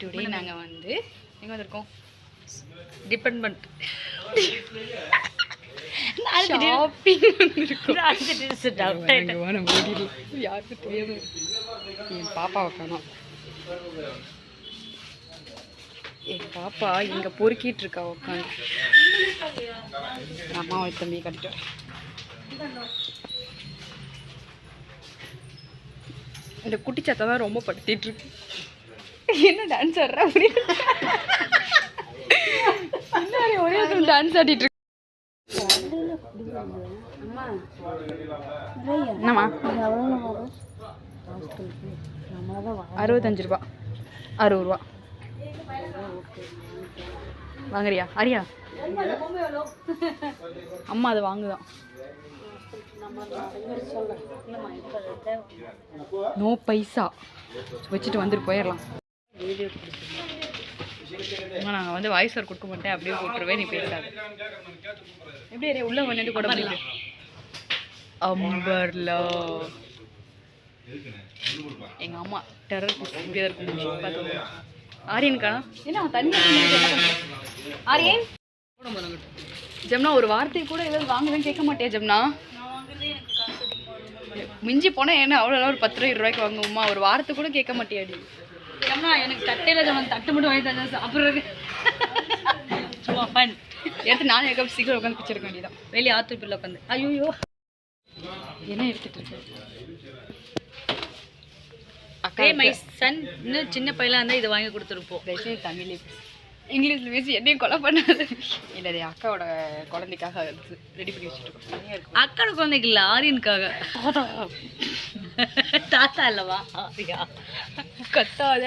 Today நாங்கள் வந்து எங்கே வந்திருக்கோம்? டிபெண்ட் ஷாப்பிங் வந்திருக்கோம். யாருக்கும் தெரியாது? என் பாப்பாவை காணோம் என் பாப்பா இங்கே பொறுக்கிட்டு இருக்கா உட்காந்து அம்மா ஒரு தம்பி கட்டிட்டு இந்த குட்டி சத்தம் தான் ரொம்ப படுத்திட்டு இருக்கு. என்ன டான்ஸ் ஆடுற? அப்படின்னு ஒரே ஒரே டான்ஸ் ஆடிட்டு இருக்கு. என்னம்மா? அறுபத்தஞ்சு ரூபா. அறுபது ரூபா. வாங்குறியா? அரியா? அம்மா அதை வாங்குதான். நோ பைசா. வச்சுட்டு வந்துட்டு போயிடலாம் நாங்கள் வந்து வாய்ஸ் ஓவர் கொடுக்க மாட்டேன் அப்படியே போட்டுருவேன் நீ பேசாத. எப்படி உள்ள வந்துட்டு கூட முடியல அம்பர்லா. எங்க அம்மா டெரர் இப்படியே தான் இருக்கும் பார்த்து ஆரியனுக்கா? என்ன தண்ணி? ஆரியன்? ஜெம்னா ஒரு வார்த்தை கூட ஏதாவது வாங்குவேன்னு கேட்க மாட்டியா ஜெம்னா? மிஞ்சி போனா என்ன அவ்வளோ ஒரு பத்து ரூபாய் இருபது வாங்குவோமா ஒரு வார்த்தை கூட கேட்க மாட்டியாடி. ஏம்மா எனக்கு தட்டையில் ஜமன் தட்டு மட்டும் வாங்கி தந்தா சாப்பிட்றதுக்கு சும்மா ஃபன் எடுத்து நானும் எங்கே சீக்கிரம் உட்காந்து பிச்சிருக்க வேண்டியதான் வெளியே ஆற்று பிள்ளை உட்காந்து. ஐயோ என்ன எடுத்துட்டு இருக்கு? மை சன் இன்னும் சின்ன பையலாக இருந்தால் இதை வாங்கி கொடுத்துருப்போம் பேசு. இங்கிலீஷில் பேசி என்னையும் கொலை பண்ணாது. இல்லை அக்காவோட குழந்தைக்காக ரெடி பண்ணி வச்சுட்டு இருக்கோம். அக்கா குழந்தைக்கு இல்லை ஆரியனுக்காக. தாத்தா இல்லவா? ஆரியா. கத்தாத.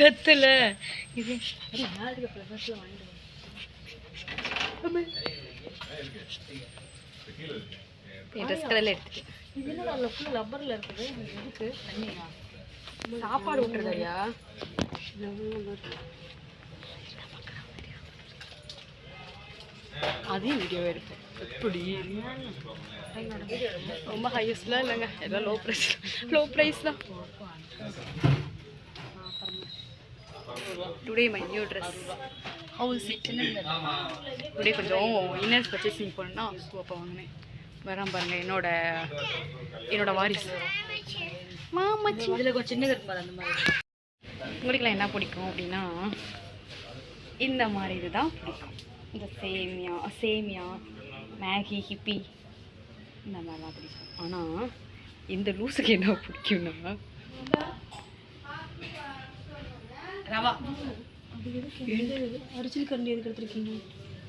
கத்துல. இது ட்ரெஸ் கடையில் எடுத்துட்டு இது என்ன ஃபுல் ரப்பரில் இருக்குது? இது எதுக்கு? தண்ணியா சாப்பாடு விட்டுறதையா அதையும் வீடியோ எடுப்பேன் எப்படி? ரொம்ப ஹையஸ்ட்லாம் இல்லைங்க. எல்லாம் லோ ப்ரைஸ் லோ. ப்ரைஸ் தான். Today my new dress house today கொஞ்சம் இன்னர்ஸ் பர்ச்சேசிங் பண்ணா ஸோ அப்போ வாங்கினேன். வரான் பாருங்க என்னோட என்னோட வாரிசு. மாமச்சி இதில் கொஞ்சம் சின்னது இருக்கும் பாரு அந்த மாதிரி. உங்களுக்குலாம் என்ன பிடிக்கும் அப்படின்னா இந்த மாதிரி இதுதான் பிடிக்கும். இந்த சேமியா சேமியா மேகி ஹிப்பி இந்த மாதிரிலாம் பிடிக்கும் ஆனால் இந்த லூஸுக்கு என்ன பிடிக்கும்னா ரவா. அரிசி கரண்டி எதுக்கு எடுத்துருக்கீங்க?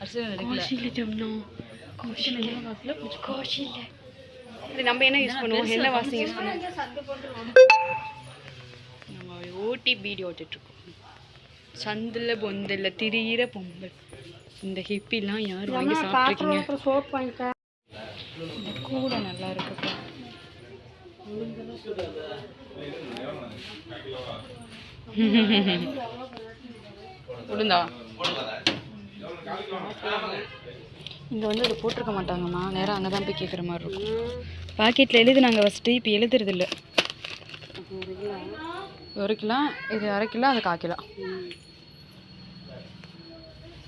அரிசி எடுக்கல. காஷியில் ஜம்னா. காஷியில் சரி நம்ம என்ன யூஸ் பண்ணுவோம்? என்ன வாசனை யூஸ் பண்ணுவோம். நம்ம ஓட்டி வீடியோ ஓட்டிட்டுருக்கோம் சந்தில் பொந்தில் திரியிற பொங்கல். இந்த ஹிப்பிலாம் யார் வாங்கி சாப்பிட்ருக்கீங்க? இந்த கூடை நல்லா இருக்கு உளுந்தா? இங்கே வந்து அதை போட்டிருக்க மாட்டாங்கம்மா. நேராக அங்கே தான் போய் கேட்குற மாதிரி இருக்கும். பாக்கெட்டில் எழுதுனாங்க ஃபஸ்ட்டு இப்போ எழுதுறது இல்லை ஒரு கிலோ. இது அரை கிலோ அது கால் கிலோ.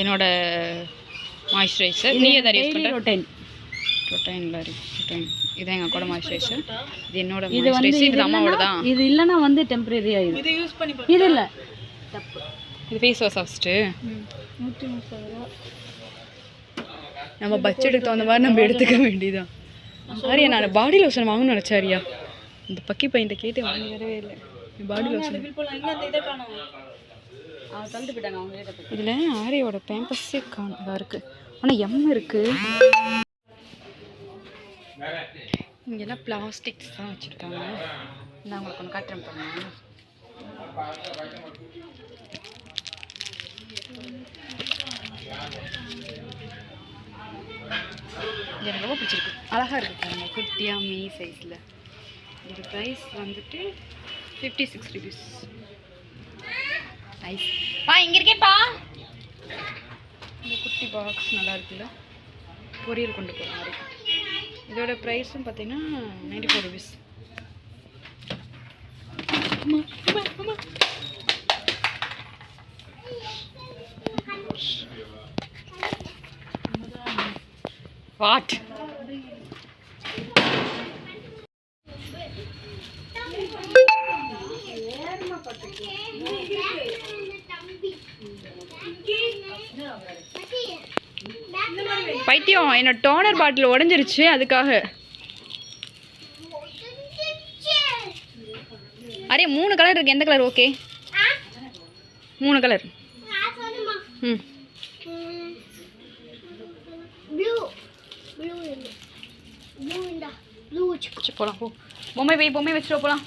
என்னோட மாய்ஸ்சரைசர் நீ எதை யூஸ் பண்ணுற ரொட்டைன் ரொட்டைனில் ரொட்டைன் இதான் எங்கள் கூட மாய்ஸ்சரைசர் இது என்னோட இது வந்து இது இது அம்மாவோட தான் இது இல்லைன்னா வந்து டெம்பரரி ஆயிடும் இது யூஸ் பண்ணி இது இல்லை. தப்பு. இது ஃபேஸ் வாஷ் ஃபஸ்ட்டு நூற்றி முப்பது ரூபா. நம்ம பட்ஜெட்டுக்கு தகுந்த மாதிரி நம்ம எடுத்துக்க வேண்டியதான் ஆரியா நான் பாடி லோஷன் வாங்கணும்னு நினச்சேன் ஆரியா இந்த பக்கி பையன்ட்ட கேட்டு வாங்கி வரவே இல்லை பாடி லோஷன் இதில் ஆரியோட பேம்பஸே காணதாக இருக்குது ஆனால் எம் இருக்குது இங்கெல்லாம் பிளாஸ்டிக்ஸ் தான் வச்சுருக்காங்க. நான் உங்களுக்கு ஒன்று காட்டுறேன் பண்ணுங்க எனக்கு ரொம்ப பிடிச்சிருக்கு. அழகாக இருக்குது பாருங்கள் குட்டியாக மினி சைஸில் இது ப்ரைஸ் வந்துட்டு ஃபிஃப்டி சிக்ஸ் ருபீஸ் நைஸ் பா இங்கே இருக்கேப்பா இந்த குட்டி பாக்ஸ் நல்லா இருக்குல்ல? பொரியல் கொண்டு போகிற மாதிரி இதோட ப்ரைஸும் பார்த்தீங்கன்னா நைன்டி ஃபோர் ருபீஸ் வாட் பைத்தியம் என்னோட டோனர் பாட்டில் உடஞ்சிருச்சு அதுக்காக. அரே மூணு கலர் இருக்கு. எந்த கலர் ஓகே மூணு கலர் ம். போகலாம் போ. பொம்மை போய் பொம்மை வச்சுட்டு போகலாம்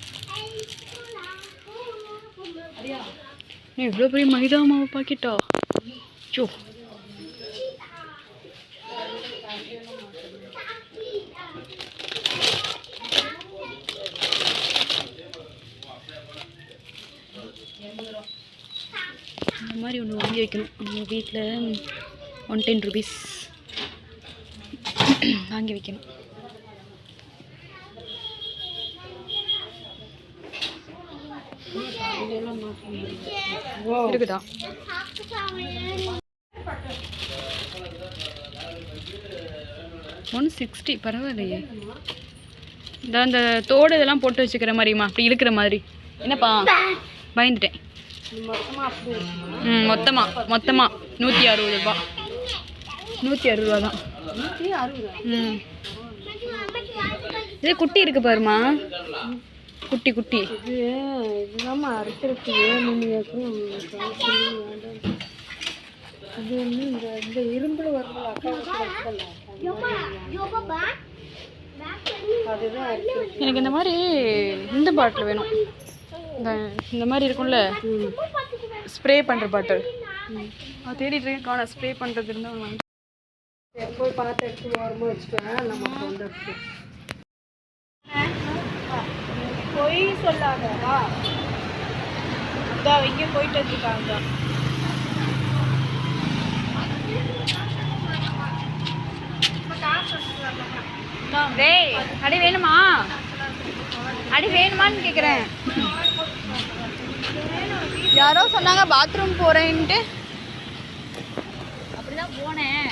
நீ இவ்வளோ பெரிய மைதா மாவு பாக்கெட்டா? ஐயோ இந்த மாதிரி ஒன்று வாங்கி வைக்கணும். நம்ம வீட்டில் ஒன் டென் ருபீஸ் வாங்கி வைக்கணும். இருக்குதா? ஒன் சிக்ஸ்டி பரவாயில்லையே. இந்த அந்த தோடு இதெல்லாம் போட்டு வச்சுக்கிற மாதிரிம்மா அப்படி இழுக்கிற மாதிரி. என்னப்பா? பயந்துட்டேன். ம் மொத்தமாக மொத்தமாக நூற்றி அறுபது ரூபா. நூற்றி அறுபது ரூபா தான். ம். இது குட்டி இருக்கு பாருமா குட்டி குட்டி. இதுதாம்மா அரைக்கிறதுக்கு அது வந்து இந்த இந்த இரும்புல வரல அக்கா அதுதான் எனக்கு இந்த மாதிரி இந்த பாட்டில் வேணும். இந்த இந்த மாதிரி இருக்கும்ல. ஸ்ப்ரே பண்ணுற பாட்டில். தேடிட்டு இருக்கேன். காண ஸ்ப்ரே பண்ணுறது இருந்தால் போய் பார்த்து எடுத்து ஓரமாக வச்சுட்டேன் நமக்கு வந்து பொய் சொல்லாதவா? இங்கே போயிட்டு வந்துருக்காங்க டேய் அடி வேணுமா? அடி வேணுமான்னு கேட்குறேன் யாரோ சொன்னாங்க பாத்ரூம் போகிறேன்ட்டு அப்படிதான் போனேன்.